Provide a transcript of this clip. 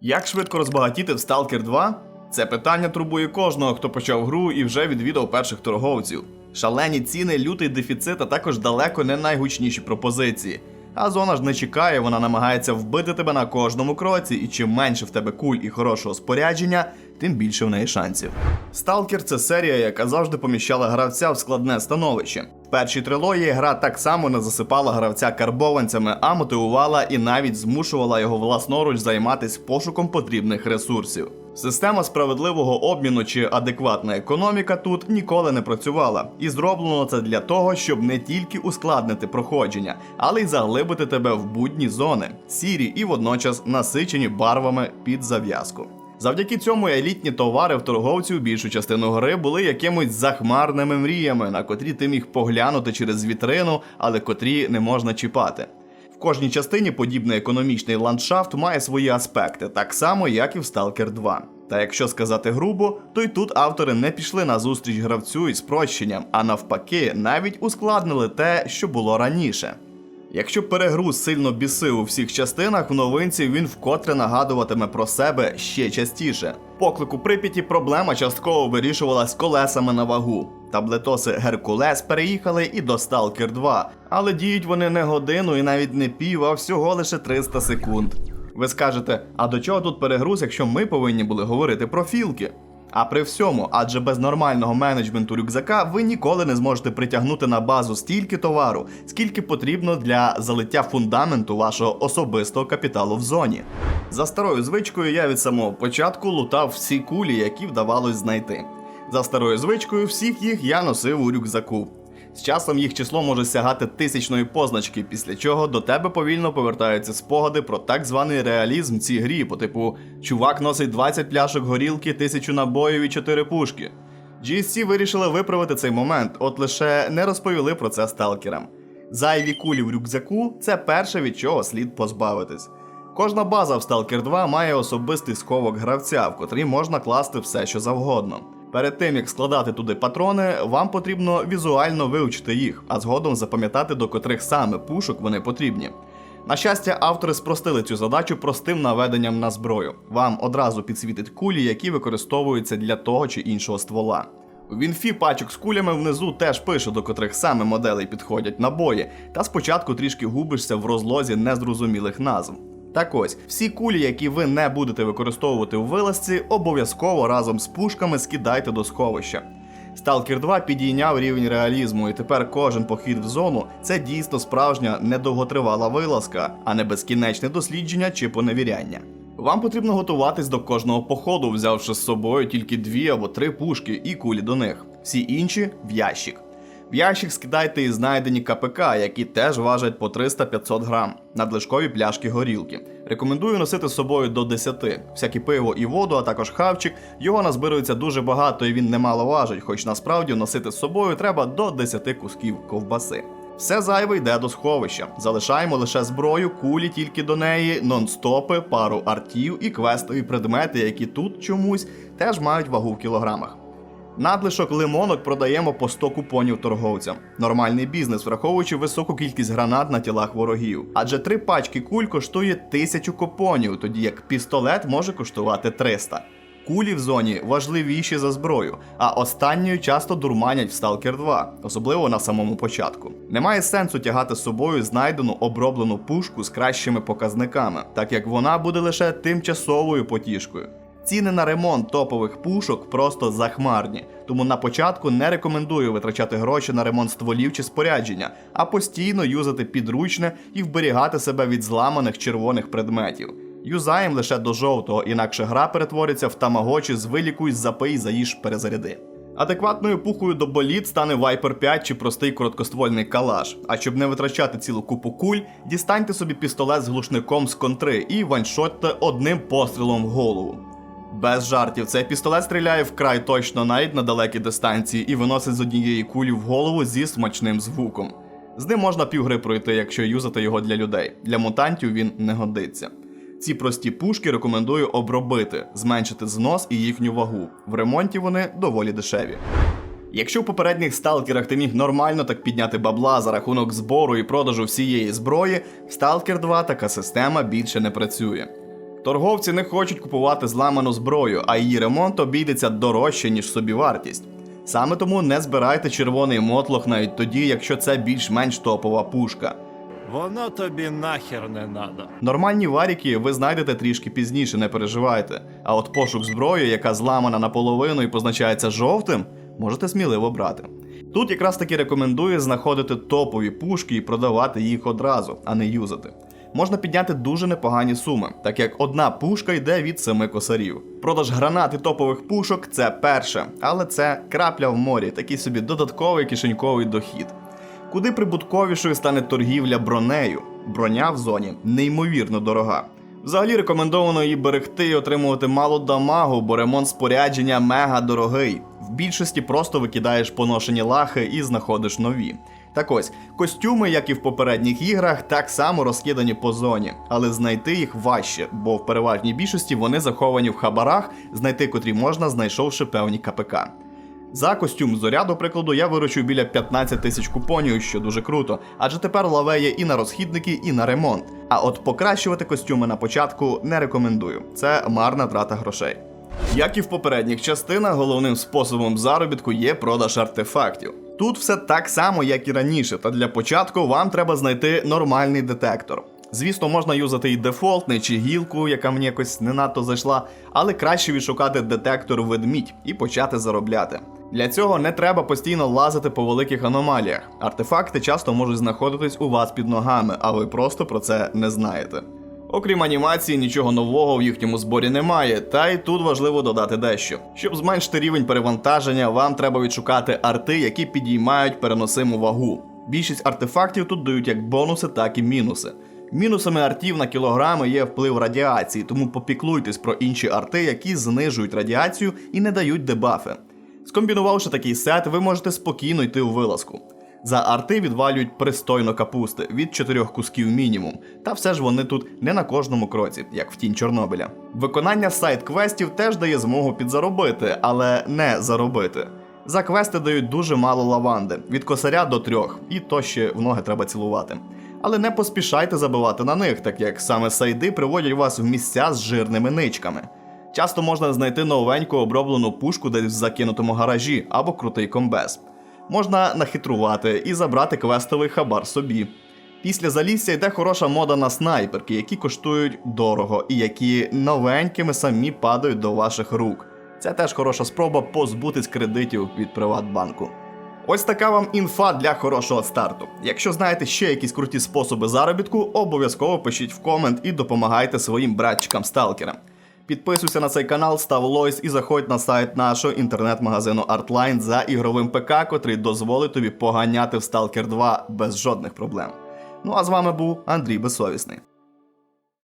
Як швидко розбагатіти в Stalker 2? Це питання турбує кожного, хто почав гру і вже відвідав перших торговців. Шалені ціни, лютий дефіцит, а також далеко не найгучніші пропозиції. А зона ж не чекає, вона намагається вбити тебе на кожному кроці, і чим менше в тебе куль і хорошого спорядження, тим більше в неї шансів. Сталкер це серія, яка завжди поміщала гравця в складне становище. В першій трилогії гра так само не засипала гравця карбованцями, а мотивувала і навіть змушувала його власноруч займатися пошуком потрібних ресурсів. Система справедливого обміну чи адекватна економіка тут ніколи не працювала, і зроблено це для того, щоб не тільки ускладнити проходження, але й заглибити тебе в будні зони, сірі і водночас насичені барвами під зав'язку. Завдяки цьому елітні товари в торговців більшу частину гри були якимось захмарними мріями, на котрі ти міг поглянути через вітрину, але котрі не можна чіпати. В кожній частині подібний економічний ландшафт має свої аспекти, так само як і в Stalker 2. Та якщо сказати грубо, то й тут автори не пішли на зустріч гравцю із спрощенням, а навпаки, навіть ускладнили те, що було раніше. Якщо перегруз сильно бісив у всіх частинах, в новинці він вкотре нагадуватиме про себе ще частіше. Поклику Прип'яті проблема частково вирішувалась колесами на вагу. Таблетоси Геркулес переїхали і до Stalker 2, але діють вони не годину і навіть не пів, а всього лише 300 секунд. Ви скажете, а до чого тут перегруз, якщо ми повинні були говорити про філки? А при всьому, адже без нормального менеджменту рюкзака ви ніколи не зможете притягнути на базу стільки товару, скільки потрібно для залиття фундаменту вашого особистого капіталу в зоні. За старою звичкою я від самого початку лутав всі кулі, які вдавалось знайти. За старою звичкою, всіх їх я носив у рюкзаку. З часом їх число може сягати тисячної позначки, після чого до тебе повільно повертаються спогади про так званий реалізм в цій грі, по типу чувак носить 20 пляшок горілки, тисячу набоїв і 4 пушки. GSC вирішили виправити цей момент, от лише не розповіли про це сталкерам. Зайві кулі в рюкзаку це перше, від чого слід позбавитись. Кожна база в Stalker 2 має особистий сховок гравця, в котрий можна класти все, що завгодно. Перед тим як складати туди патрони, вам потрібно візуально вивчити їх, а згодом запам'ятати, до котрих саме пушок вони потрібні. На щастя, автори спростили цю задачу простим наведенням на зброю. Вам одразу підсвітить кулі, які використовуються для того чи іншого ствола. У інфі пачок з кулями внизу теж пише, до котрих саме моделей підходять набої, та спочатку трішки губишся в розлозі незрозумілих назв. Так ось, всі кулі, які ви не будете використовувати у вилазці, обов'язково разом з пушками скидайте до сховища. Stalker 2 підійняв рівень реалізму, і тепер кожен похід в зону це дійсно справжня недовготривала вилазка, а не безкінечне дослідження чи поневіряння. Вам потрібно готуватись до кожного походу, взявши з собою тільки дві або три пушки і кулі до них. Всі інші в ящик. В ящик скидайте і знайдені КПК, які теж важать по 300-500 грам, надлишкові пляшки горілки. Рекомендую носити з собою до 10. Всякі пиво і воду, а також хавчик. Його назбирується дуже багато і він немало важить, хоч насправді носити з собою треба до 10 кусків ковбаси. Все зайве йде до сховища. Залишаємо лише зброю, кулі тільки до неї, нон-стопи, пару артів і квестові предмети, які тут чомусь теж мають вагу в кілограмах. Надлишок лимонок продаємо по 100 купонів торговцям. Нормальний бізнес, враховуючи високу кількість гранат на тілах ворогів. Адже три пачки куль коштує 1000 купонів, тоді як пістолет може коштувати 300. Кулі в зоні важливіші за зброю, а останньою часто дурманять в Stalker 2, особливо на самому початку. Немає сенсу тягати з собою знайдену оброблену пушку з кращими показниками, так як вона буде лише тимчасовою потішкою. Ціни на ремонт топових пушок просто захмарні, тому на початку не рекомендую витрачати гроші на ремонт стволів чи спорядження, а постійно юзати підручне і вберігати себе від зламаних червоних предметів. Юзаєм лише до жовтого, інакше гра перетвориться в тамагочі з вилікуй, запий, заїж, перезаряди. Адекватною пухою до боліт стане Viper 5 чи простий короткоствольний калаш. А щоб не витрачати цілу купу куль, дістаньте собі пістолет з глушником з контри і ваншотте одним пострілом в голову. Без жартів, цей пістолет стріляє вкрай точно навіть на далекій дистанції і виносить з однієї кулі в голову зі смачним звуком. З ним можна півгри пройти, якщо юзати його для людей. Для мутантів він не годиться. Ці прості пушки рекомендую обробити, зменшити знос і їхню вагу. В ремонті вони доволі дешеві. Якщо в попередніх сталкерах ти міг нормально так підняти бабла за рахунок збору і продажу всієї зброї, в Stalker 2 така система більше не працює. Торговці не хочуть купувати зламану зброю, а її ремонт обійдеться дорожче, ніж собівартість. Саме тому не збирайте червоний мотлох навіть тоді, якщо це більш-менш топова пушка. Воно тобі нахер не надо. Нормальні варіки ви знайдете трішки пізніше, не переживайте. А от пошук зброї, яка зламана наполовину і позначається жовтим, можете сміливо брати. Тут якраз таки рекомендую знаходити топові пушки і продавати їх одразу, а не юзати. Можна підняти дуже непогані суми, так як одна пушка йде від семи косарів. Продаж гранат і топових пушок це перше, але це крапля в морі, такий собі додатковий кишеньковий дохід. Куди прибутковішою стане торгівля бронею? Броня в зоні неймовірно дорога. Взагалі рекомендовано її берегти і отримувати мало дамагу, бо ремонт спорядження мега дорогий. В більшості просто викидаєш поношені лахи і знаходиш нові. Так ось, костюми, як і в попередніх іграх, так само розкидані по зоні, але знайти їх важче, бо в переважній більшості вони заховані в хабарах, знайти котрі можна, знайшовши певні КПК. За костюм зоря, до прикладу, я виручу біля 15 тисяч купонів, що дуже круто, адже тепер лаве є і на розхідники, і на ремонт. А от покращувати костюми на початку не рекомендую. Це марна трата грошей. Як і в попередніх частинах, головним способом заробітку є продаж артефактів. Тут все так само, як і раніше, та для початку вам треба знайти нормальний детектор. Звісно, можна юзати і дефолтний чи гілку, яка мені якось не надто зайшла, але краще відшукати детектор ведмідь і почати заробляти. Для цього не треба постійно лазити по великих аномаліях. Артефакти часто можуть знаходитись у вас під ногами, а ви просто про це не знаєте. Окрім анімації, нічого нового в їхньому зборі немає, та й тут важливо додати дещо. Щоб зменшити рівень перевантаження, вам треба відшукати арти, які підіймають переносиму вагу. Більшість артефактів тут дають як бонуси, так і мінуси. Мінусами артів на кілограми є вплив радіації, тому попіклуйтесь про інші арти, які знижують радіацію і не дають дебафи. Скомбінувавши такий сет, ви можете спокійно йти у вилазку. За арти відвалюють пристойно капусти від чотирьох кусків мінімум, та все ж вони тут не на кожному кроці, як в тінь Чорнобиля. Виконання сайт-квестів теж дає змогу підзаробити, але не заробити. За квести дають дуже мало лаванди від косаря до трьох, і то ще в ноги треба цілувати. Але не поспішайте забивати на них, так як саме сайди приводять вас в місця з жирними ничками. Часто можна знайти новеньку оброблену пушку десь в закинутому гаражі або крутий комбез. Можна нахитрувати і забрати квестовий хабар собі. Після залісся йде хороша мода на снайперки, які коштують дорого і які новенькими самі падають до ваших рук. Це теж хороша спроба позбутись кредитів від Приватбанку. Ось така вам інфа для хорошого старту. Якщо знаєте ще якісь круті способи заробітку, обов'язково пишіть в комент і допомагайте своїм братчикам-сталкерам. Підписуйся на цей канал, став лойс і заходь на сайт нашого інтернет-магазину Artline за ігровим ПК, котрий дозволить тобі поганяти в Stalker 2 без жодних проблем. Ну а з вами був Андрій Безсовісний.